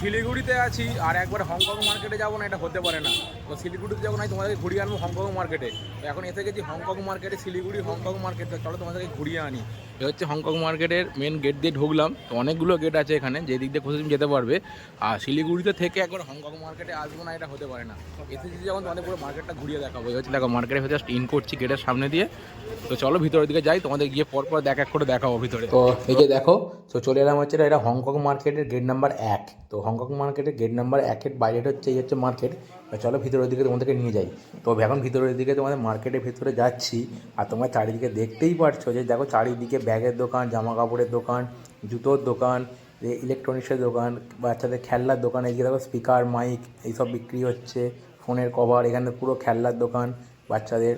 শিলিগুড়িতে আছি, আর একবার হংকং মার্কেটে যাব না, এটা হতে পারে না। তো শিলিগুড়িতে যখন আমি তোমাদেরকে ঘুরিয়ে আনব হংকং মার্কেটে। এখন এসে গেছি হংকং মার্কেটে, শিলিগুড়ি হংকং মার্কেট। চলো তোমাদেরকে ঘুরিয়ে আনি। এ হচ্ছে হংকং মার্কেটের মেন গেট দিয়ে ঢুকলাম। তো অনেকগুলো গেট আছে এখানে, যে দিক দিয়ে খুশি যেতে পারবে। আর শিলিগুড়িতে থেকে একবার হংকং মার্কেটে আসব না, এটা হতে পারে না। এসেছি যখন তোমাদের পুরো মার্কেটটা ঘুরিয়ে দেখাবো। এই হচ্ছে দেখো মার্কেটের ভেতরে ইন করছি গেটের সামনে দিয়ে। তো চলো ভিতরের দিকে যাই, তোমাদের গিয়ে পরপর দেখ এক করে দেখাবো ভিতরে। তো এই যে দেখো, তো চলে এলাম হচ্ছে এটা হংকং মার্কেটের গেট নাম্বার এক। তো হংকং মার্কেটের গেট নাম্বার একের বাইরেটা হচ্ছে, এই হচ্ছে মার্কেট চলো ভিতরের দিকে তোমাদেরকে নিয়ে যাই। তো এখন ভিতরের দিকে তোমাদের মার্কেটের ভিতরে যাচ্ছি আর তোমরা চারিদিকে দেখতেই পারছ যে, দেখো চারিদিকে ব্যাগের দোকান জামা কাপড়ের দোকান, জুতোর দোকান ইলেকট্রনিক্সের দোকান, বাচ্চাদের খেলনার দোকান এদিকে দেখো স্পিকার মাইক এইসব বিক্রি হচ্ছে, ফোনের কভার এখানে পুরো খেলনার দোকান, বাচ্চাদের,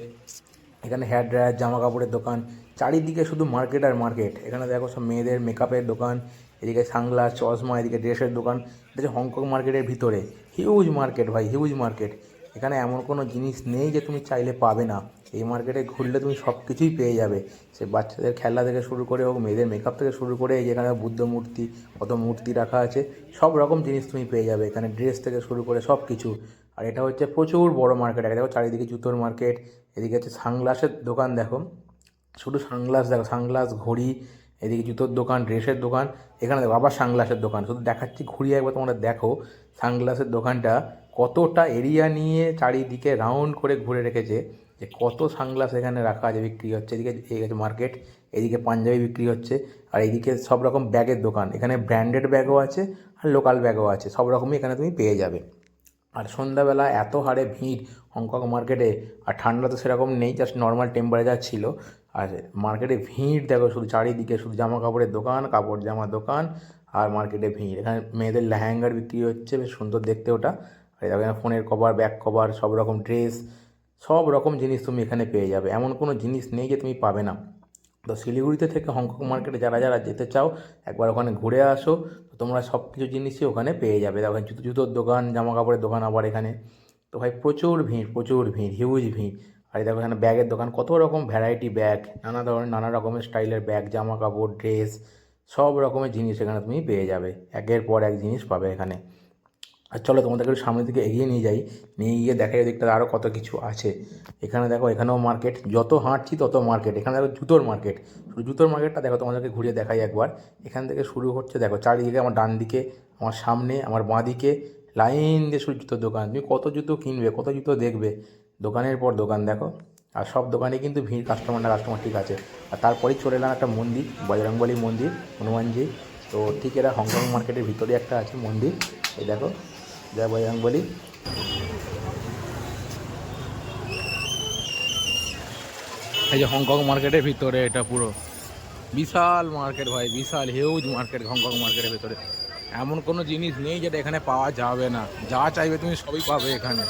এখানে হেয়ার ড্রায়ার জামা কাপড়ের দোকান। চারিদিকে শুধু মার্কেট আর মার্কেট এখানে দেখো সব মেয়েদের মেকআপের দোকান, এদিকে সানগ্লাস চশমা, এদিকে ড্রেসের দোকান, এটা হচ্ছে হংকং মার্কেটের ভিতরে। হিউজ মার্কেট ভাই হিউজ মার্কেট এখানে এমন কোনো জিনিস নেই যে তুমি চাইলে পাবে না। এই মার্কেটে ঘুরলে তুমি সব কিছুই পেয়ে যাবে। সে বাচ্চাদের খেলনা থেকে শুরু করে হোক, মেয়েদের মেকআপ থেকে শুরু করে এই যেখানে বুদ্ধ মূর্তি, কত মূর্তি রাখা আছে, সব রকম জিনিস তুমি পেয়ে যাবে। এখানে ড্রেস থেকে শুরু করে সব কিছু আর এটা হচ্ছে প্রচুর বড় মার্কেট দেখো চারিদিকে জুতোর মার্কেট এদিকে হচ্ছে সানগ্লাসের দোকান দেখো। শুধু সানগ্লাস দেখো সানগ্লাস ঘড়ি, এদিকে জুতোর দোকান ড্রেসের দোকান, এখানে দেখো আবার সানগ্লাসের দোকান। শুধু দেখাচ্ছি ঘুরিয়ে একবার তোমরা দেখো সানগ্লাসের দোকানটা কতটা এরিয়া নিয়ে চারিদিকে রাউন্ড করে ঘুরে রেখেছে, যে কত সানগ্লাস এখানে রাখা আছে, বিক্রি হচ্ছে। এদিকে এই হচ্ছে মার্কেট এদিকে পাঞ্জাবি বিক্রি হচ্ছে, আর এদিকে সব রকম ব্যাগের দোকান। এখানে ব্র্যান্ডেড ব্যাগও আছে, আর লোকাল ব্যাগও আছে, সব রকমই এখানে তুমি পেয়ে যাবে। আর সন্ধ্যাবেলা এত হারে ভিড় হংকং মার্কেটে আর ঠান্ডা তো সেরকম নেই জাস্ট নর্মাল টেম্পারেচার ছিল। আর মার্কেটে ভিড়, দেখো শুধু চারিদিকে শুধু জামা কাপড়ের দোকান, কাপড় জামার দোকান আর মার্কেটে ভিড়। এখানে মেয়েদের লেহেঙ্গার বিক্রি হচ্ছে, বেশ সুন্দর দেখতে ওটা। আর এখানে ফোনের কভার ব্যাক কভার সব রকম ড্রেস সব রকম জিনিস তুমি এখানে পেয়ে যাবে। এমন কোনো জিনিস নেই যে তুমি পাবে না। তো শিলিগুড়িতে থেকে হংকং মার্কেটে যারা যারা যেতে চাও, একবার ওখানে ঘুরে আসো। তো তোমরা সব কিছু জিনিসই ওখানে পেয়ে যাবে। দেখো জুতো জুতোর দোকান জামা কাপড়ের দোকান আবার এখানে। তো ভাই প্রচুর ভিড় প্রচুর ভিড় হিউজ ভিড়। আর দেখো এখানে ব্যাগের দোকান, কত রকম ভ্যারাইটি ব্যাগ নানা ধরনের, নানা রকমের স্টাইলের ব্যাগ জামা কাপড় ড্রেস সব রকমের জিনিস এখানে তুমি পেয়ে যাবে। একের পর এক জিনিস পাবে এখানে। আর চলো তোমাদেরকে একটু সামনের দিকে এগিয়ে নিয়ে যাই। নিয়ে গিয়ে দেখা যায় দিকটা আরও কত কিছু আছে। এখানে দেখো, এখানেও মার্কেট যত হাঁটছি তত মার্কেট এখানে দেখো জুতোর মার্কেট শুধু জুতোর মার্কেটটা দেখো, তোমাদেরকে ঘুরিয়ে দেখাই একবার। এখান থেকে শুরু হচ্ছে, দেখো চারিদিকে আমার ডান দিকে, আমার সামনে, আমার বাঁ দিকে, লাইন দিয়ে শুধু জুতোর দোকান। তুমি কত জুতো কিনবে, কত জুতো দেখবে। দোকানের পর দোকান দেখো, আর সব দোকানে কিন্তু ভিড় কাস্টমার না কাস্টমার ঠিক আছে। আর তারপরেই চলে এলাম একটা মন্দির, বজরংবলী মন্দির হনুমানজি তো ঠিক এরা হংকং মার্কেটের ভিতরে একটা আছে মন্দির। এই দেখো যা বজরংবলী। এই যে হংকং মার্কেটের ভিতরে এটা পুরো। বিশাল মার্কেট ভাই, বিশাল হিউজ মার্কেট হংকং মার্কেটের ভিতরে। এমন কোনো জিনিস নেই যেটা এখানে পাওয়া যাবে না। যা চাইবে তুমি সবই পাবে এখানে।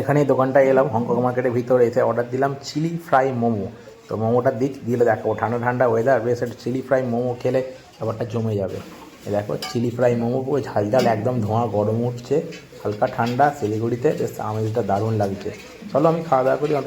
এখানে এই দোকানটায় এলাম হংকং মার্কেটের ভিতরে এসে অর্ডার দিলাম চিলি ফ্রাই মোমো। তো মোমোটা দিক দিলে দেখো, ঠান্ডা ঠান্ডা ওয়েদার বেশ চিলি ফ্রাই মোমো খেলে ব্যাপারটা জমে যাবে। দেখো, চিলি ফ্রাই মোমো পুরো ঝাল একদম ধোঁয়া গরম উঠছে, হালকা ঠান্ডা, শিলিগুড়িতে, বেশ আমেজটা দারুণ লাগছে। চলো আমি খাওয়া দাওয়া করি, আর